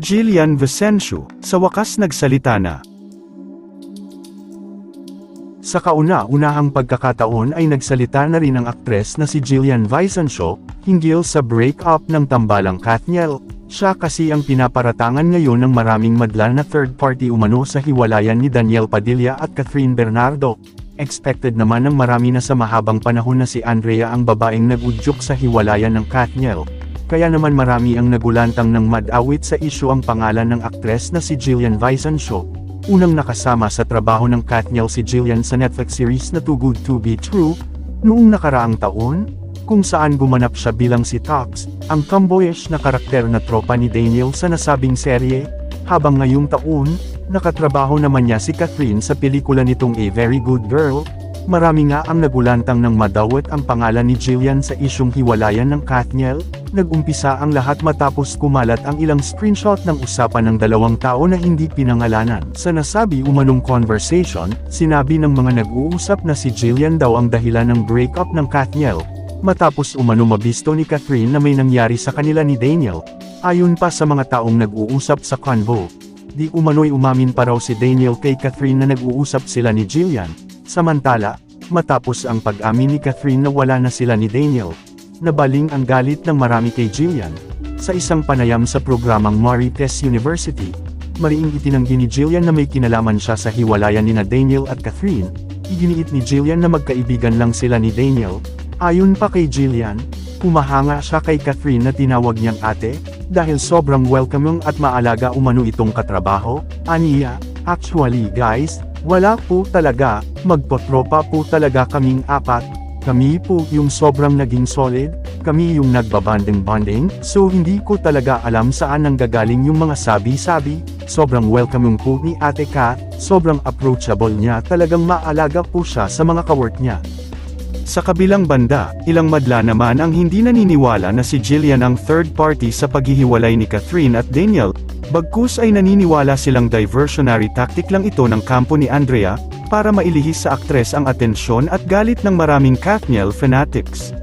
Jillian Vicencio, sa wakas nagsalita na. Sa kauna-unahang pagkakataon ay nagsalita na rin ang aktres na si Jillian Vicencio, hinggil sa break-up ng tambalang Katniel. Siya kasi ang pinaparatangan ngayon ng maraming madla na third party umano sa hiwalayan ni Daniel Padilla at Catherine Bernardo. Expected naman ng marami na sa mahabang panahon na si Andrea ang babaeng nagudyok sa hiwalayan ng Katniel. Kaya naman marami ang nagulantang ng mad-awit sa isyu ang pangalan ng aktres na si Jillian Vicencio. Unang nakasama sa trabaho ng Katniel si Jillian sa Netflix series na Too Good To Be True, noong nakaraang taon, kung saan gumanap siya bilang si Tox, ang tomboyish na karakter na tropa ni Daniel sa nasabing serye, habang ngayong taon, nakatrabaho naman niya si Catherine sa pelikula nitong A Very Good Girl, marami nga ang nagulantang ng madawat ang pangalan ni Jillian sa isyong hiwalayan ng Katniel, Nag-umpisa ang lahat matapos kumalat ang ilang screenshot ng usapan ng dalawang tao na hindi pinangalanan. Sa nasabi umanong conversation, sinabi ng mga nag-uusap na si Jillian daw ang dahilan ng breakup ng Katniel. Matapos umano mabisto ni Catherine na may nangyari sa kanila ni Daniel. Ayon pa sa mga taong nag-uusap sa convo. Di umano'y umamin pa raw si Daniel kay Catherine na nag-uusap sila ni Jillian. Samantala, matapos ang pag-amin ni Catherine na wala na sila ni Daniel, nabaling ang galit ng marami kay Jillian. Sa isang panayam sa programang Marites University, mariing itinanggi ni Jillian na may kinalaman siya sa hiwalayan ni na Daniel at Catherine, iginiit ni Jillian na magkaibigan lang sila ni Daniel. Ayon pa kay Jillian, humahanga siya kay Catherine na tinawag niyang ate, dahil sobrang welcoming at maalaga umano itong katrabaho, aniya, actually guys, wala po talaga, magpotropa po talaga kaming apat, kami po yung sobrang naging solid, kami yung nagbabanding-banding, so hindi ko talaga alam saan nanggagaling yung mga sabi-sabi, sobrang welcoming po ni Ate Kat, sobrang approachable niya talagang maalaga po siya sa mga kawork niya. Sa kabilang banda, ilang madla naman ang hindi naniniwala na si Jillian ang third party sa paghihiwalay ni Catherine at Daniel, bagkus ay naniniwala silang diversionary tactic lang ito ng kampo ni Andrea, para mailihis sa aktres ang atensyon at galit ng maraming Katniel fanatics.